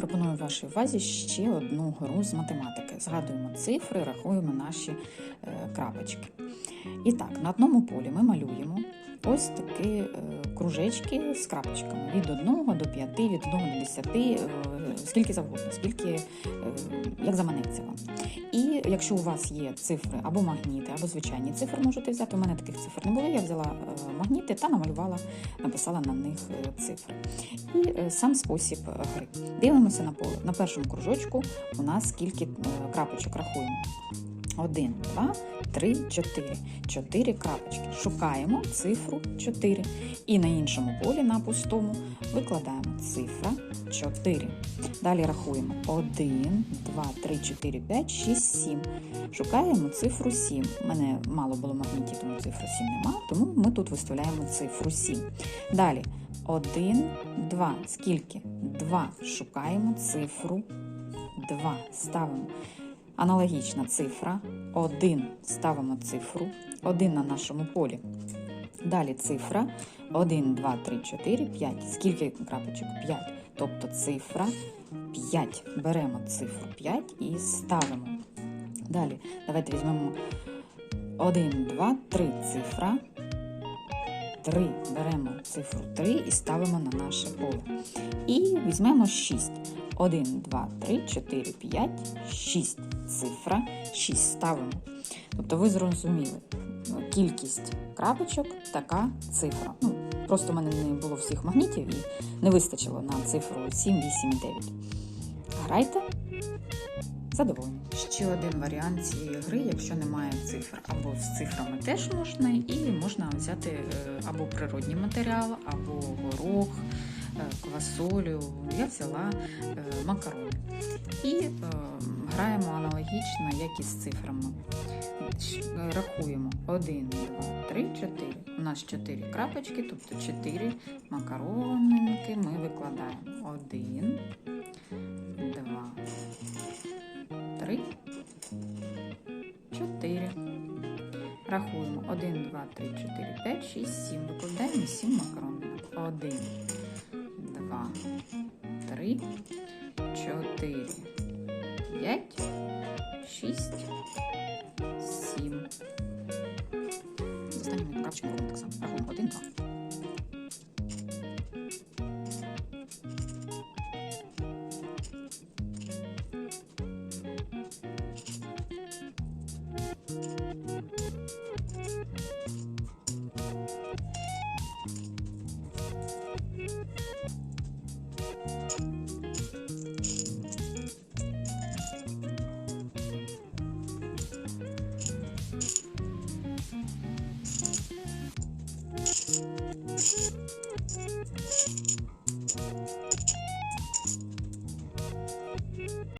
пропоную вашій увазі ще одну гру з математики. Згадуємо цифри, рахуємо наші е, крапочки. І так, на одному полі ми малюємо ось такі е, кружечки з крапочками від 1 до 5, від 1 до 10, е, скільки завгодно, скільки, е, як заманеться вам. І якщо у вас є цифри або магніти, або звичайні цифри, можете взяти. У мене таких цифр не було. Я взяла магніти та намалювала, написала на них цифри. І сам спосіб гри. Дивимося на поле. На першому кружочку у нас скільки крапочок рахуємо. Один, два, три, чотири. Чотири крапочки. Шукаємо цифру 4. І на іншому полі, на пустому, викладаємо цифра 4. Далі рахуємо 1, 2, 3, 4, 5, 6, 7. Шукаємо цифру 7. У мене мало було магнітів, тому цифру 7 нема, тому ми тут виставляємо цифру 7. Далі 1, 2. Скільки? 2. Шукаємо цифру 2. Ставимо. Аналогічна цифра 1. Ставимо цифру 1 на нашому полі. Далі цифра 1, 2, 3, 4, 5. Скільки крапочок? 5. Тобто цифра 5. Беремо цифру 5 і ставимо. Далі давайте візьмемо 1, 2, 3 цифра. 3. Беремо цифру 3 і ставимо на наше поле. І візьмемо 6. 1, 2, 3, 4, 5, 6. Цифра 6 ставимо. Тобто ви зрозуміли, кількість крапочок така цифра. Ну, просто в мене не було всіх магнітів і не вистачило на цифру 7, 8 9. Грайте задоволені. Ще один варіант цієї гри, якщо немає цифр, або з цифрами теж можна, і можна взяти е, або природній матеріал, або горох, е, квасолю. Я взяла е, макарони. І граємо аналогічно, як і з цифрами. Рахуємо 1, 2, 3, 4. У нас 4 крапочки, тобто 4 макаронинки ми викладаємо. 1, 3, 4. Рахуємо 1, 2, 3, 4, 5, 6, 7. Викладаємо 7 макаронинок. 1, 2, 3, 4, 5, 6, 7. Останніми крапочками робимо так само. Рахуємо 1, 2.